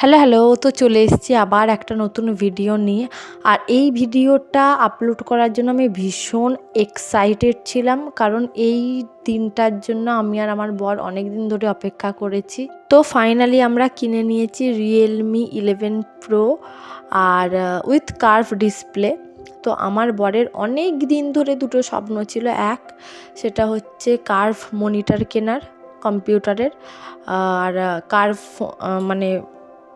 Hello hello, তো চলে এসেছি আবার একটা নতুন ভিডিও নিয়ে। আর এই ভিডিওটা আপলোড করার জন্য আমি ভীষণ এক্সাইটেড ছিলাম, কারণ এই দিনটার জন্য আমি আর আমার বর অনেক দিন ধরে অপেক্ষা করেছি। তো ফাইনালি আমরা কিনে নিয়েছি রিয়েলমি ইলেভেন প্রো আর উইথ কার্ভ ডিসপ্লে তো আমার বরের অনেক দিন ধরে দুটো স্বপ্ন ছিল, এক সেটা হচ্ছে কার্ভ মনিটর কেনার কম্পিউটারের আর কার্ভ মানে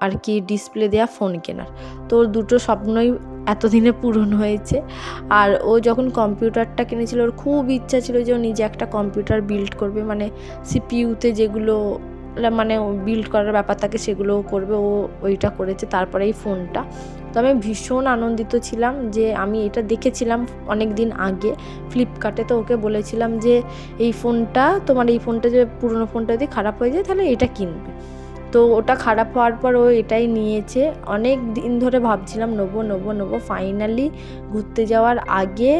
আর কি ডিসপ্লে দেওয়া ফোন কেনার। তো ওর দুটো স্বপ্নই এতদিনে পূরণ হয়েছে। আর ও যখন কম্পিউটারটা কিনেছিল, ওর খুব ইচ্ছা ছিল যে ও নিজে একটা কম্পিউটার বিল্ড করবে। মানে সিপিইউতে যেগুলো মানে বিল্ড করার ব্যাপার থাকে, সেগুলোও করবে। ও ওইটা করেছে তারপরে এই ফোনটা তো আমি ভীষণ আনন্দিত ছিলাম যে আমি এটা দেখেছিলাম অনেক দিন আগে। ফ্লিপকার্টে তো ওকে বলেছিলাম যে, এই ফোনটা তোমার এই ফোনটা যে পুরনো ফোনটা যদি খারাপ হয়ে যায়, তাহলে এটা কিনবে। তো ওটা খারাপ হওয়ার পর ও এটাই নিয়েছে। অনেক দিন ধরে ভাবছিলাম, নেব নেব নেব। ফাইনালি ঘুরতে যাওয়ার আগে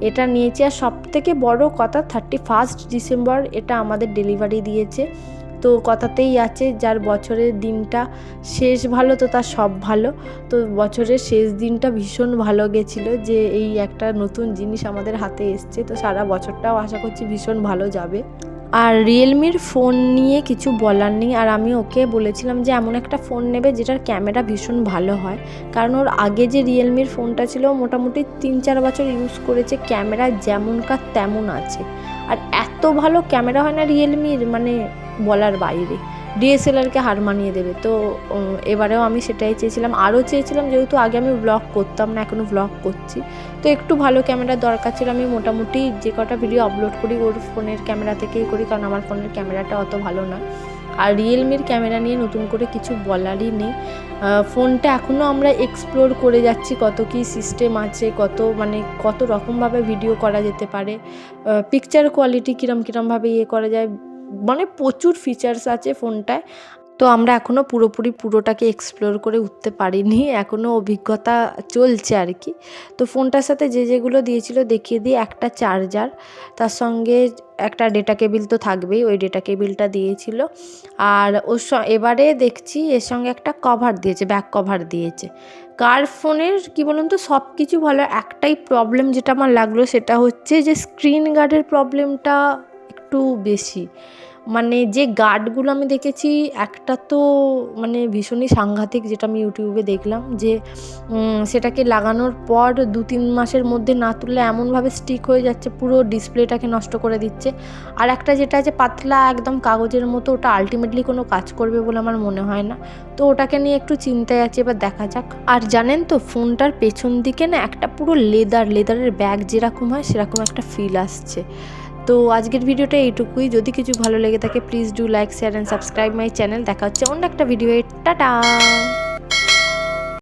এটা নিয়েছে। আর সব থেকে বড়ো কথা থার্টি ফার্স্ট ডিসেম্বর এটা আমাদের ডেলিভারি দিয়েছে। তো কথাতেই আছে, যার বছরের দিনটা শেষ ভালো, তো তার সব ভালো। তো বছরের শেষ দিনটা ভীষণ ভালো গেছিল যে এই একটা নতুন জিনিস আমাদের হাতে এসছে। তো সারা বছরটাও আশা করছি ভীষণ ভালো যাবে। আর রিয়েলমির ফোন নিয়ে কিছু বলার নেই। আর আমি ওকে বলেছিলাম যে এমন একটা ফোন নেবে যেটার ক্যামেরা ভীষণ ভালো হয়। কারণ ওর আগে যে রিয়েলমির ফোনটা ছিল, মোটামুটি তিন চার বছর ইউজ করেছে ক্যামেরা যেমনকার তেমন আছে। আর এত ভালো ক্যামেরা হয় না রিয়েলমির মানে বলার বাইরে। ডিএসএলআরকে হার মানিয়ে দেবে। তো এবারেও আমি সেটাই চেয়েছিলাম। আরও চেয়েছিলাম যেহেতু আগে আমি ব্লগ করতাম না, এখনও ব্লগ করছি। তো একটু ভালো ক্যামেরার দরকার ছিল। আমি মোটামুটি যে কটা ভিডিও আপলোড করি, ওর ফোনের ক্যামেরা থেকেই করি, কারণ আমার ফোনের ক্যামেরাটা অত ভালো না। আর রিয়েলমির ক্যামেরা নিয়ে নতুন করে কিছু বলারই নেই। ফোনটা এখনও আমরা এক্সপ্লোর করে যাচ্ছি, কত কী সিস্টেম আছে, কত মানে কত রকমভাবে ভিডিও করা যেতে পারে। পিকচার কোয়ালিটি কীরম, কীরমভাবে ইয়ে করা যায় মানে প্রচুর ফিচার্স আছে ফোনটায়। তো আমরা এখনও পুরোপুরি পুরোটাকে এক্সপ্লোর করে উঠতে পারিনি এখনও অভিজ্ঞতা চলছে আর কি। তো ফোনটার সাথে যে যেগুলো দিয়েছিল দেখিয়ে দিয়ে একটা চার্জার তার সঙ্গে একটা ডেটা কেবিল তো থাকবেই, ওই ডেটা কেবিলটা দিয়েছিল। আর ওর এবারে দেখছি এর সঙ্গে একটা কভার দিয়েছে ব্যাক কভার দিয়েছে। কার ফোনের কী বলুন তো সব কিছু ভালো, একটাই প্রবলেম যেটা আমার লাগল সেটা হচ্ছে যে স্ক্রিন গার্ডের প্রবলেমটা একটু বেশি। মানে যে গার্ডগুলো আমি দেখেছি, একটা তো মানে ভীষণই সাংঘাতিক যেটা আমি ইউটিউবে দেখলাম যে সেটাকে লাগানোর পর দু তিন মাসের মধ্যে না তুললে এমনভাবে স্টিক হয়ে যাচ্ছে, পুরো ডিসপ্লেটাকে নষ্ট করে দিচ্ছে। আর একটা যেটা আছে, পাতলা একদম কাগজের মতো, ওটা আলটিমেটলি কোনো কাজ করবে বলে আমার মনে হয় না। তো ওটাকে নিয়ে একটু চিন্তায় আছে, এবার দেখা যাক। আর জানেন তো, ফোনটার পেছন দিকে না একটা পুরো লেদার লেদারের ব্যাগ যেরকম হয়, সেরকম একটা ফিল আসছে। তো আজকের ভিডিওটা এইটুকুই। যদি কিছু ভালো লেগে থাকে please do like share and subscribe my channel দেখা হচ্ছে অন্য একটা ভিডিও টাটা!